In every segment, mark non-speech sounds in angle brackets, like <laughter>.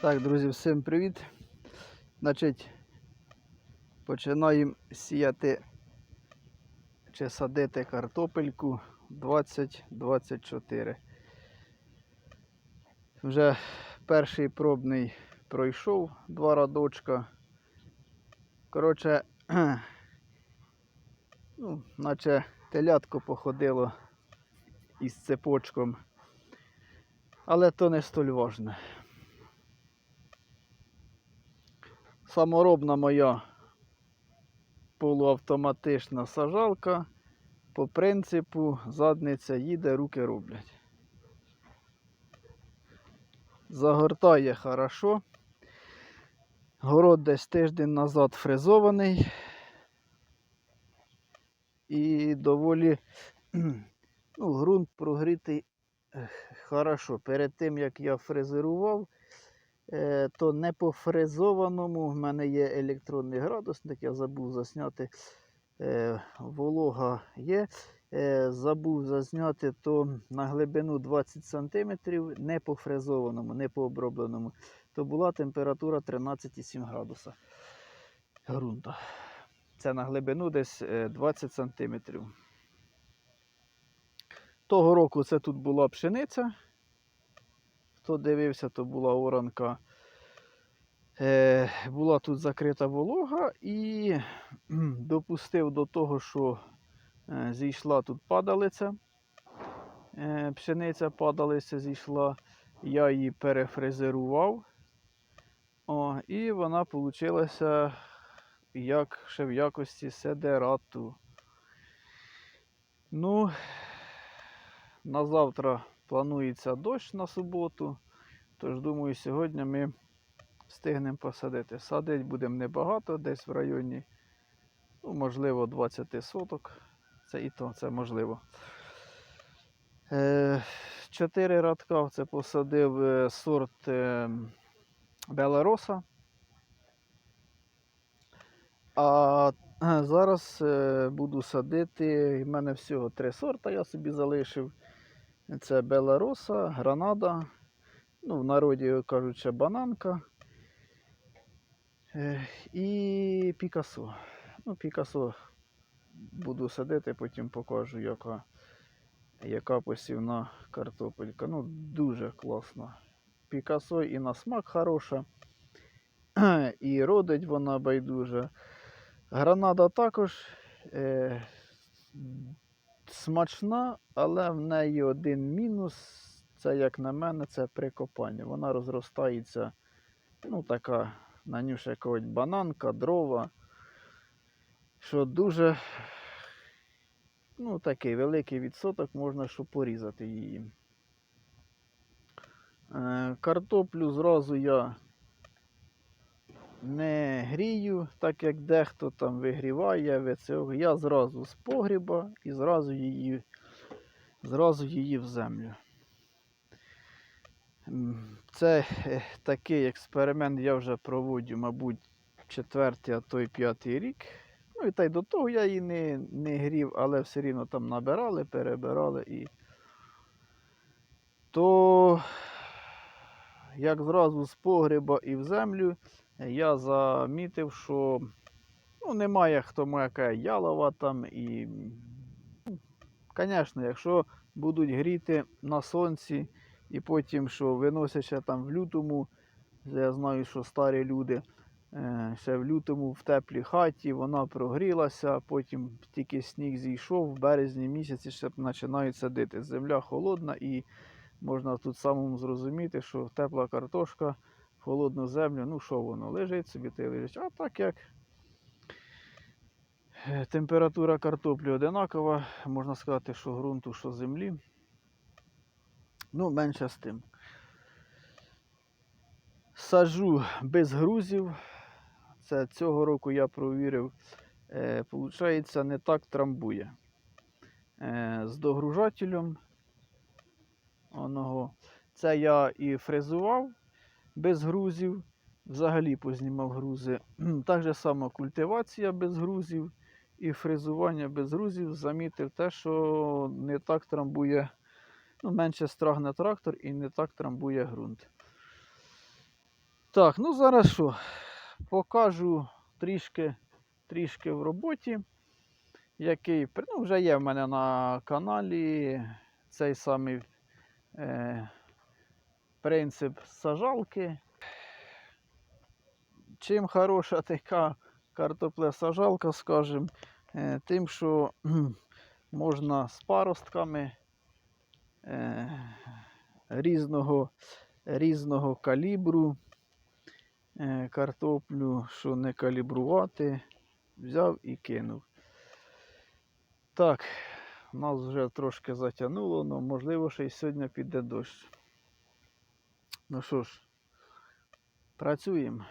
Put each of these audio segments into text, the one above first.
Так, друзі, всім привіт. Значить, починаємо сіяти чи садити картопельку 2024. Вже перший пробний пройшов два радочка. Коротше, <clears throat> ну, наче телятко походило із цепочком. Але то не столь важне. Саморобна моя полуавтоматична сажалка. По принципу задниця їде, руки роблять. Загортає хорошо. Город десь тиждень назад фрезований. І доволі ну, ґрунт прогрітий хорошо. Перед тим як я фрезерував, то не по фрезованому. В мене є електронний градусник, я забув засняти. Е, волога є. Е, забув зазняти то на глибину 20 см, не по фрезованому, не по обробленому, то була температура 13,7 градуса ґрунта. Це на глибину десь е, 20 см. Того року це тут була пшениця. Хто дивився, то була оранка. Е, була тут закрита волога і допустив до того, що е, зійшла тут падалиця. Е, пшениця падалиця зійшла. Я її перефрезерував. О, і вона вийшла як ще в якості седерату. Ну, на завтра планується дощ на суботу. Тож, думаю, сьогодні ми встигнемо посадити. Садити будемо небагато, десь в районі, ну, можливо, 20 соток. Це і то, це можливо. Е, Чотири радка це посадив е, сорт е, Белароса. А зараз буду садити. У мене всього три сорта я собі залишив. Це Белароса, Гранада. Ну, в народі кажуть, бананка. Е, І Пікасо. Ну, Пікасо буду садити, потім покажу, яка, яка посівна картопелька. Ну, дуже класно. Пікасо і на смак хороша. <clears throat> І родить вона байдуже. Гранада також е, смачна, але в неї один мінус. Це, як на мене, це прикопання. Вона розростається, ну, така, на ню якогось бананка, дрова. Що дуже ну, такий великий відсоток можна що порізати її. Е, картоплю зразу я не грію, так як дехто там вигріває від. Я зразу з погріба і зразу її, зразу її в землю. Це е, такий експеримент я вже проводжу, мабуть, четвертий, а то й п'ятий рік. Ну і та й до того я її не, не грів, але все рівно там набирали, перебирали і. То як зразу з погреба і в землю, я замітив, що ну, немає хто яка ялова там і. Звісно, якщо будуть гріти на сонці, і потім, що виносять там в лютому, я знаю, що старі люди е, ще в лютому в теплій хаті, вона прогрілася, потім тільки сніг зійшов, в березні місяці ще починають садити. Земля холодна і можна тут самому зрозуміти, що тепла картошка холодну землю, ну що воно, лежить собі й лежить. А так як е, температура картоплі одинакова, можна сказати, що ґрунту, що землі. Ну, менше з тим. Саджу без грузів. Це цього року я провірив. Е, не так трамбує. Е, з догружателем. Оного. Це я і фрезував без грузів. Взагалі познімав грузи. Так же само культивація без грузів і фрезування без грузів. Замітив те, що не так трамбує ну, менше страгне трактор і не так трамбує ґрунт. Так, ну зараз що? Покажу трішки, трішки в роботі, який ну, вже є в мене на каналі цей самий е, принцип сажалки. Чим хороша така картоплесажалка, скажімо, е, тим, що можна з паростками е, різного, різного калібру е, картоплю, що не калібрувати, взяв і кинув. Так, нас вже трошки затягнуло, але можливо, ще й сьогодні піде дощ. Ну що ж, працюємо.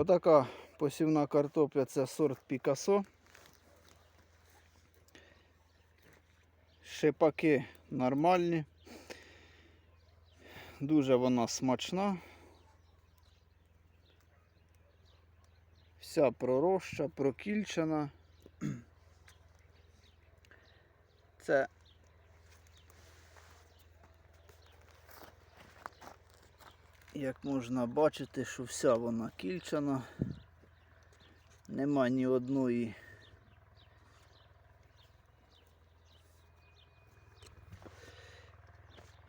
Отака посівна картопля це сорт Пікасо. Шипаки нормальні. Дуже вона смачна. Вся пророща, прокільчена. Це як можна бачити, що вся вона кільчана. Нема ні одної.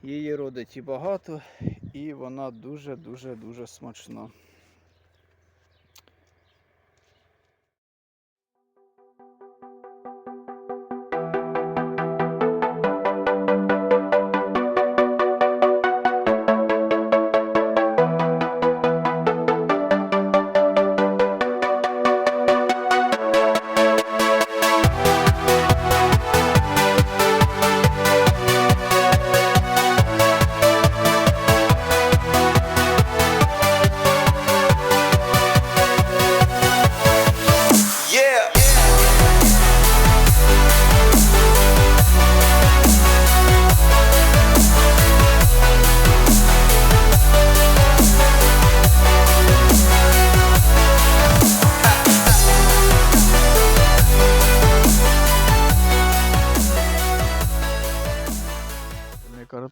Її родить і багато, і вона дуже-дуже дуже смачна.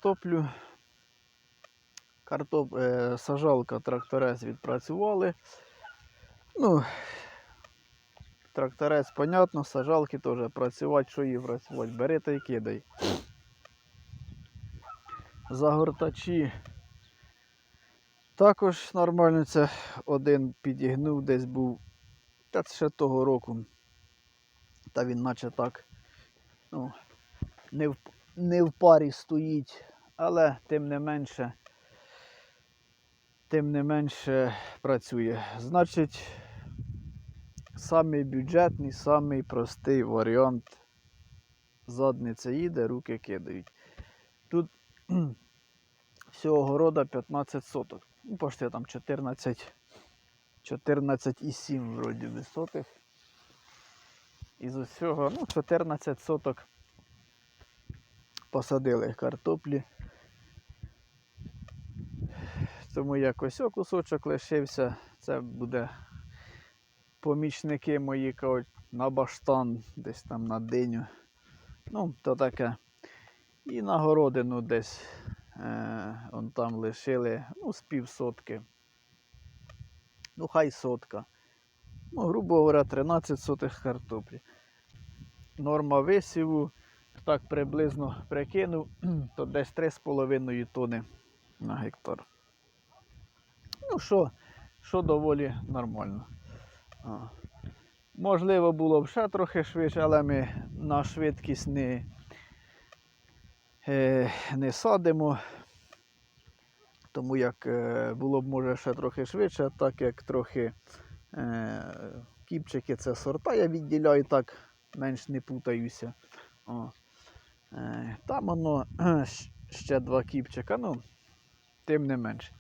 Картоплю. Картоп... Е, сажалка тракторець відпрацювали. Ну, тракторець, понятно, сажалки теж працювати, що її працювати. Бери та й кидай. Загортачі. Також нормально це один підігнув, десь був. Та це ще того року. Та він наче так. Ну, не в, не в парі стоїть, але тим не менше, тим не менше працює. Значить, самий бюджетний, самий простий варіант. Задниця їде, руки кидають. Тут <clears throat> всього города 15 соток. Ну, пошти там 14, 14,7 вроді би сотих. Із усього, ну, 14 соток посадили картоплі. Тому якось кусочок лишився. Це буде помічники мої кажуть, на баштан, десь там на диню. Ну, то таке. І на городину десь е, он там лишили ну, з півсотки. Ну, хай сотка. Ну, грубо говоря, 13 сотих картоплі. Норма висіву так приблизно прикинув, <clears throat> то десь 3,5 тони на гектар. Що, що доволі нормально. А. Можливо, було б ще трохи швидше, але ми на швидкість не, е, не садимо. Тому як е, було б може ще трохи швидше, так як трохи е, кіпчики це сорта, я відділяю так, менш не путаюся. О. Е, там воно щ- ще два кіпчика, ну, тим не менш.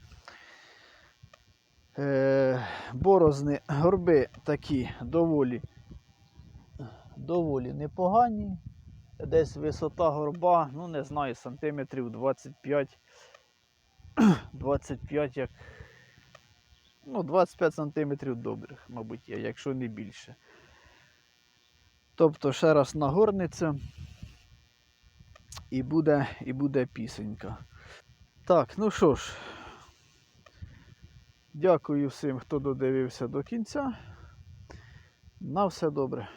Е, борозни, горби такі доволі, доволі непогані. Десь висота горба, ну не знаю, сантиметрів 25. 25 як. Ну, 25 сантиметрів добрих, мабуть, є, якщо не більше. Тобто ще раз нагорниться і буде, і буде пісенька. Так, ну що ж, дякую всім, хто додивився до кінця. На все добре.